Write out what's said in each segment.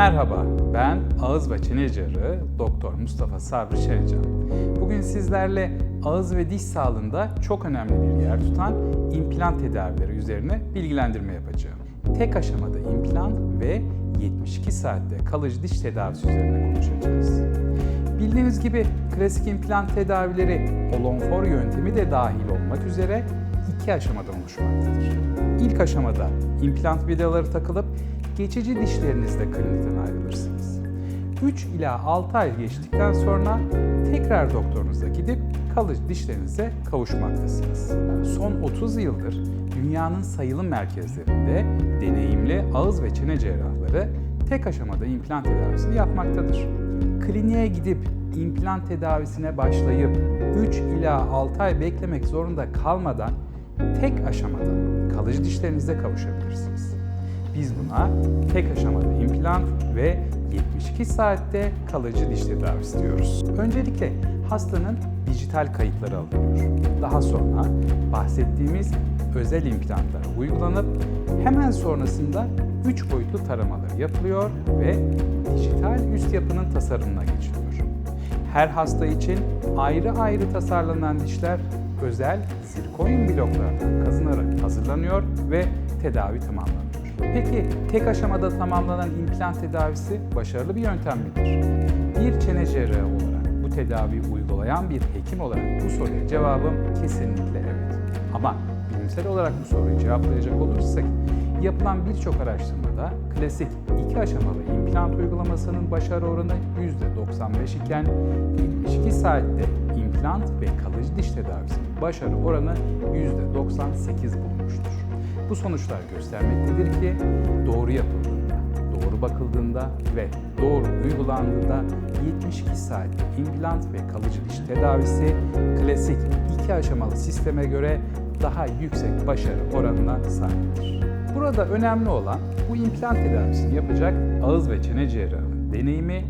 Merhaba, ben ağız ve çene cerrahı Doktor Mustafa Sabri Şencan. Bugün sizlerle ağız ve diş sağlığında çok önemli bir yer tutan implant tedavileri üzerine bilgilendirme yapacağım. Tek aşamada implant ve 72 saatte kalıcı diş tedavisi üzerine konuşacağız. Bildiğiniz gibi klasik implant tedavileri Olonfor yöntemi de dahil olmak üzere iki aşamadan oluşmaktadır. İlk aşamada implant vidaları takılıp geçici dişlerinizle klinikten ayrılırsınız. 3 ila 6 ay geçtikten sonra tekrar doktorunuza gidip kalıcı dişlerinize kavuşmaktasınız. Son 30 yıldır dünyanın sayılı merkezlerinde deneyimli ağız ve çene cerrahları tek aşamada implant tedavisini yapmaktadır. Kliniğe gidip implant tedavisine başlayıp 3 ila 6 ay beklemek zorunda kalmadan tek aşamada kalıcı dişlerinize kavuşabilirsiniz. Biz buna tek aşamada implant ve 72 saatte kalıcı diş tedavisi diyoruz. Öncelikle hastanın dijital kayıtları alınıyor. Daha sonra bahsettiğimiz özel implantlara uygulanıp hemen sonrasında 3 boyutlu taramalar yapılıyor ve dijital üst yapının tasarımına geçiliyor. Her hasta için ayrı ayrı tasarlanan dişler özel zirkonyum bloklardan kazınarak hazırlanıyor ve tedavi tamamlanıyor. Peki tek aşamada tamamlanan implant tedavisi başarılı bir yöntem midir? Bir çene cerrahı olarak bu tedaviyi uygulayan bir hekim olarak bu soruya cevabım kesinlikle evet. Ama bilimsel olarak bu soruyu cevaplayacak olursak yapılan birçok araştırmada klasik iki aşamalı implant uygulamasının başarı oranı %95 iken 72 saatte implant ve kalıcı diş tedavisinin başarı oranı %98 bulmuştur. Bu sonuçlar göstermektedir ki doğru yapıldığında, doğru bakıldığında ve doğru uygulandığında 72 saatte implant ve kalıcı diş tedavisi klasik iki aşamalı sisteme göre daha yüksek başarı oranına sahiptir. Burada önemli olan bu implant tedavisini yapacak ağız ve çene cerrahının deneyimi,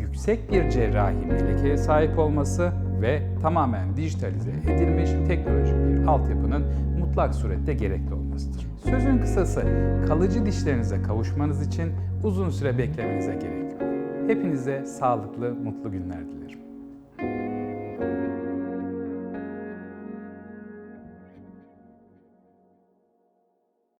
yüksek bir cerrahi melekeye sahip olması ve tamamen dijitalize edilmiş teknolojik bir altyapının mutlak surette gerekli olmasıdır. Sözün kısası kalıcı dişlerinize kavuşmanız için uzun süre beklemenize gerek yok. Hepinize sağlıklı, mutlu günler dilerim.